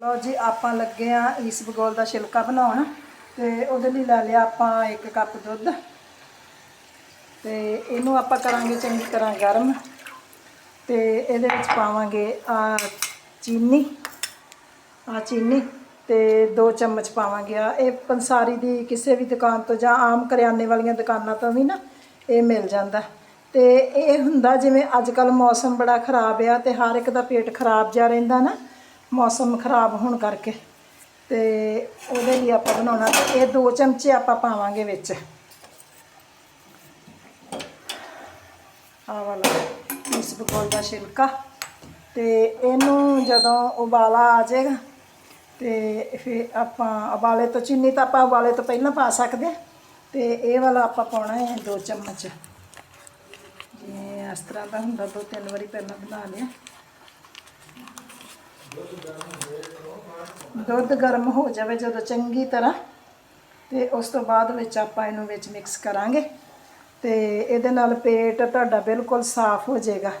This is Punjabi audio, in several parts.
ਲਓ ਜੀ, ਆਪਾਂ ਲੱਗੇ ਆ ਇਸ ਬਗੋਲ ਦਾ ਛਿਲਕਾ ਬਣਾਉਣ ਤੇ ਉਹਦੇ ਲਈ ਲੈ ਲਿਆ ਆਪਾਂ ਇੱਕ ਕੱਪ ਦੁੱਧ ਤੇ ਇਹਨੂੰ ਆਪਾਂ ਕਰਾਂਗੇ ਚੰਗੀ ਤਰ੍ਹਾਂ ਗਰਮ ਤੇ ਇਹਦੇ ਵਿੱਚ ਪਾਵਾਂਗੇ ਆ ਚੀਨੀ ਆ ਚੀਨੀ ਤੇ 2 ਚਮਚ ਪਾਵਾਂਗੇ ਆ। ਇਹ ਪੰਸਾਰੀ ਦੀ ਕਿਸੇ ਵੀ ਦੁਕਾਨ ਤੋਂ ਜਾਂ ਆਮ ਕਰਿਆਨੇ ਵਾਲੀਆਂ ਦੁਕਾਨਾਂ ਤੋਂ ਵੀ ਨਾ ਇਹ ਮਿਲ ਜਾਂਦਾ। ਤੇ ਇਹ ਹੁੰਦਾ ਜਿਵੇਂ ਅੱਜ ਕੱਲ ਮੌਸਮ ਬੜਾ ਖਰਾਬ ਆ ਤੇ ਹਰ ਇੱਕ ਦਾ ਪੇਟ ਖਰਾਬ ਜਾ ਰਹਿੰਦਾ ਨਾ ਮੌਸਮ ਖਰਾਬ ਹੋਣ ਕਰਕੇ ਤੇ ਉਹਦੇ ਲਈ ਆਪਾਂ ਬਣਾਉਣਾ ਤੇ ਇਹ 2 ਚਮਚੇ ਆਪਾਂ ਪਾਵਾਂਗੇ ਵਿੱਚ। ਆ ਵਾਲਾ ਇਸ ਬਕੌਲ ਦਾ ਛਿਲਕਾ। ਤੇ ਇਹਨੂੰ ਜਦੋਂ ਉਬਾਲਾ ਆ ਜਾਏਗਾ, ਤੇ ਫਿਰ ਆਪਾਂ ਉਬਾਲੇ ਤੋਂ ਚੀਨੀ ਤਾਂ ਆਪਾਂ ਉਬਾਲੇ ਤੋਂ ਪਹਿਲਾਂ ਪਾ ਸਕਦੇ ਹਾਂ। ਤੇ ਇਹ ਵਾਲਾ ਆਪਾਂ ਪਾਉਣਾ ਹੈ 2 ਚਮਚ। ਜਿਵੇਂ ਇਸ ਤਰ੍ਹਾਂ ਦਾ ਹੁੰਦਾ, ਦੋ ਤਿੰਨ ਵਾਰੀ ਪਹਿਲਾਂ ਬਣਾ ਲਿਆ। ਦੁੱਧ ਗਰਮ ਹੋ ਜਾਵੇ ਜਦੋਂ ਚੰਗੀ ਤਰ੍ਹਾਂ ਤੇ ਉਸ ਤੋਂ ਬਾਅਦ ਵਿੱਚ ਆਪਾਂ ਇਹਨੂੰ ਵਿੱਚ ਮਿਕਸ ਕਰਾਂਗੇ ਤੇ ਇਹਦੇ ਨਾਲ ਪੇਟ ਤੁਹਾਡਾ ਬਿਲਕੁਲ ਸਾਫ਼ ਹੋ ਜਾਏਗਾ।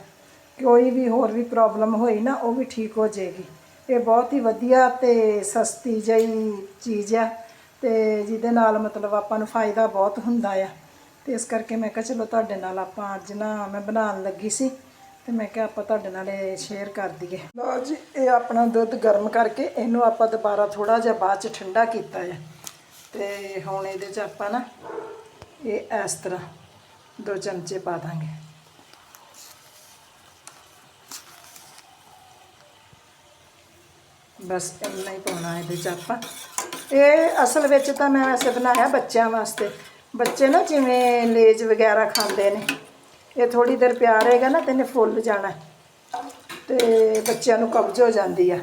ਕੋਈ ਵੀ ਹੋਰ ਵੀ ਪ੍ਰੋਬਲਮ ਹੋਈ ਨਾ, ਉਹ ਵੀ ਠੀਕ ਹੋ ਜਾਏਗੀ। ਇਹ ਬਹੁਤ ਹੀ ਵਧੀਆ ਤੇ ਸਸਤੀ ਜਿਹੀ ਚੀਜ਼ ਆ ਤੇ ਜਿਹਦੇ ਨਾਲ ਮਤਲਬ ਆਪਾਂ ਨੂੰ ਫਾਇਦਾ ਬਹੁਤ ਹੁੰਦਾ ਆ। ਤੇ ਇਸ ਕਰਕੇ ਮੈਂ ਕਿਹਾ ਚਲੋ ਤੁਹਾਡੇ ਨਾਲ ਆਪਾਂ ਅੱਜ ਨਾ ਮੈਂ ਬਣਾਉਣ ਲੱਗੀ ਸੀ। ਤੇ ਮੈਂ ਕਿਹਾ ਆਪਾਂ ਤੁਹਾਡੇ ਨਾਲ ਇਹ ਸ਼ੇਅਰ ਕਰ ਦਈਏ। ਲਓ ਜੀ, ਇਹ ਆਪਣਾ ਦੁੱਧ ਗਰਮ ਕਰਕੇ ਇਹਨੂੰ ਆਪਾਂ ਦੁਬਾਰਾ ਥੋੜਾ ਜਿਹਾ ਬਾਅਦ ਚ ਠੰਡਾ ਕੀਤਾ ਹੈ। ਤੇ ਹੁਣ ਇਹਦੇ ਚ ਆਪਾਂ ਨਾ ਇਹ ਇਸ ਤਰ੍ਹਾਂ ਦੋ ਚਮਚੇ ਪਾ ਦਾਂਗੇ। ਬਸ ਇੰਨਾ ਹੀ ਪਾਉਣਾ ਇਹਦੇ ਚ ਆਪਾਂ। ਇਹ ਅਸਲ ਵਿੱਚ ਤਾਂ ਮੈਂ ਵੈਸੇ ਬਣਾਇਆ ਬੱਚਿਆਂ ਵਾਸਤੇ। ਬੱਚੇ ਨਾ ਜਿਵੇਂ ਲੇਜ ਵਗੈਰਾ ਖਾਂਦੇ ਨੇ ਇਹ ਥੋੜੀ ਦੇਰ ਪਿਆ ਰਹੇਗਾ ਨਾ ਤੇ ਇਹਨੇ ਫੁੱਲ ਜਾਣਾ। ਤੇ ਬੱਚਿਆਂ ਨੂੰ ਕਬਜ਼ ਹੋ ਜਾਂਦੀ ਆ।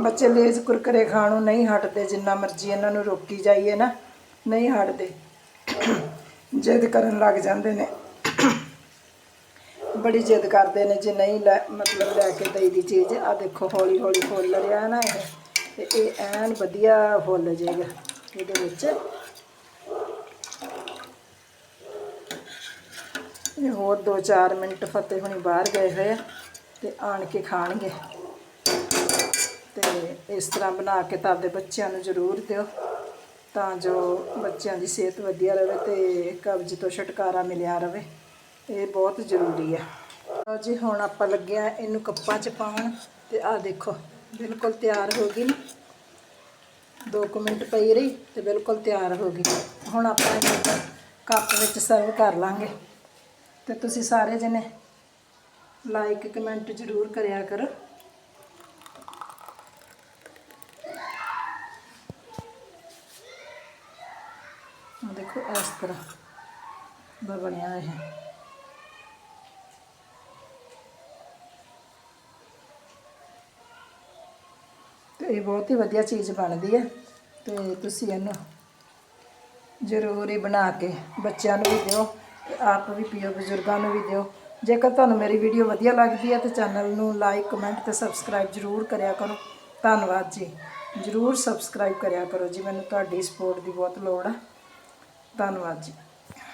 ਬੱਚੇ ਲੇਜ ਕੁਰਕਰੇ ਖਾਣੋਂ ਨਹੀਂ ਹਟਦੇ, ਜਿੰਨਾ ਮਰਜ਼ੀ ਇਹਨਾਂ ਨੂੰ ਰੋਕੀ ਜਾਈਏ ਨਾ, ਨਹੀਂ ਹਟਦੇ। ਜਿੱਦ ਕਰਨ ਲੱਗ ਜਾਂਦੇ ਨੇ। ਬੜੀ ਜਿੱਦ ਕਰਦੇ ਨੇ, ਜੇ ਨਹੀਂ ਲੈ, ਮਤਲਬ ਲੈ ਕੇ ਦਈ ਦੀ ਚੀਜ਼ ਆ ਦੇਖੋ ਹੌਲੀ ਹੌਲੀ ਫੁੱਲ ਰਿਹਾ ਨਾ ਇਹ। ਤੇ ਇਹ ਐਨ ਵਧੀਆ ਫੁੱਲ ਜਾਏਗਾ ਇਹਦੇ ਵਿੱਚ ਇਹ ਹੋਰ 2-4 ਮਿੰਟ ਫਤਿਹ ਹੁਣੀ ਬਾਹਰ ਗਏ ਹੋਏ ਆ ਤੇ ਆਣ ਕੇ ਖਾਣਗੇ। ਤੇ ਇਸ ਤਰ੍ਹਾਂ ਬਣਾ ਕੇ ਤਾਂ ਆਪਦੇ ਬੱਚਿਆਂ ਨੂੰ ਜ਼ਰੂਰ ਦਿਓ, ਤਾਂ ਜੋ ਬੱਚਿਆਂ ਦੀ ਸਿਹਤ ਵਧੀਆ ਰਹੇ ਤੇ ਕਬਜ਼ ਤੋਂ ਛੁਟਕਾਰਾ ਮਿਲਿਆ ਰਹੇ ਇਹ ਬਹੁਤ ਜ਼ਰੂਰੀ ਹੈ ਲਓ ਜੀ, ਹੁਣ ਆਪਾਂ ਲੱਗਿਆ ਇਹਨੂੰ ਕੱਪਾਂ 'ਚ ਪਾਉਣ ਤੇ ਆਹ ਦੇਖੋ, ਬਿਲਕੁਲ ਤਿਆਰ ਹੋ ਗਈ ਨਾ। ਦੋ ਕੁ ਮਿੰਟ ਪਈ ਰਹੀ ਤੇ ਬਿਲਕੁਲ ਤਿਆਰ ਹੋ ਗਈ। ਹੁਣ ਆਪਾਂ ਇਹਨੂੰ ਕੱਪ ਵਿੱਚ ਸਰਵ ਕਰ ਲਾਂਗੇ। ਤੇ ਤੁਸੀਂ ਸਾਰੇ ਜਣੇ ਲਾਈਕ ਕਮੈਂਟ ਜ਼ਰੂਰ ਕਰਿਆ ਕਰੋ। ਦੇਖੋ, ਇਸ ਤਰ੍ਹਾਂ ਦਾ ਬਣਿਆ ਇਹ। ਤੇ ਇਹ ਬਹੁਤ ਹੀ ਵਧੀਆ ਚੀਜ਼ ਬਣਦੀ ਹੈ ਤੇ ਤੁਸੀਂ ਇਹਨੂੰ ਜ਼ਰੂਰ ਹੀ ਬਣਾ ਕੇ ਬੱਚਿਆਂ ਨੂੰ ਵੀ ਦਿਓ। ਆਪ ਵੀ ਪੀਓ, ਬਜ਼ੁਰਗਾਂ ਨੂੰ ਵੀ ਦਿਓ। ਜੇਕਰ ਤੁਹਾਨੂੰ ਮੇਰੀ ਵੀਡੀਓ ਵਧੀਆ ਲੱਗਦੀ ਹੈ ਤਾਂ ਚੈਨਲ ਨੂੰ ਲਾਈਕ ਕਮੈਂਟ ਤੇ ਸਬਸਕ੍ਰਾਈਬ ਜ਼ਰੂਰ ਕਰਿਆ ਕਰੋ। ਧੰਨਵਾਦ ਜੀ। ਜ਼ਰੂਰ ਸਬਸਕ੍ਰਾਈਬ ਕਰਿਆ ਕਰੋ ਜੀ, ਮੈਨੂੰ ਤੁਹਾਡੀ ਸਪੋਰਟ ਦੀ ਬਹੁਤ ਲੋੜ ਹੈ ਧੰਨਵਾਦ ਜੀ।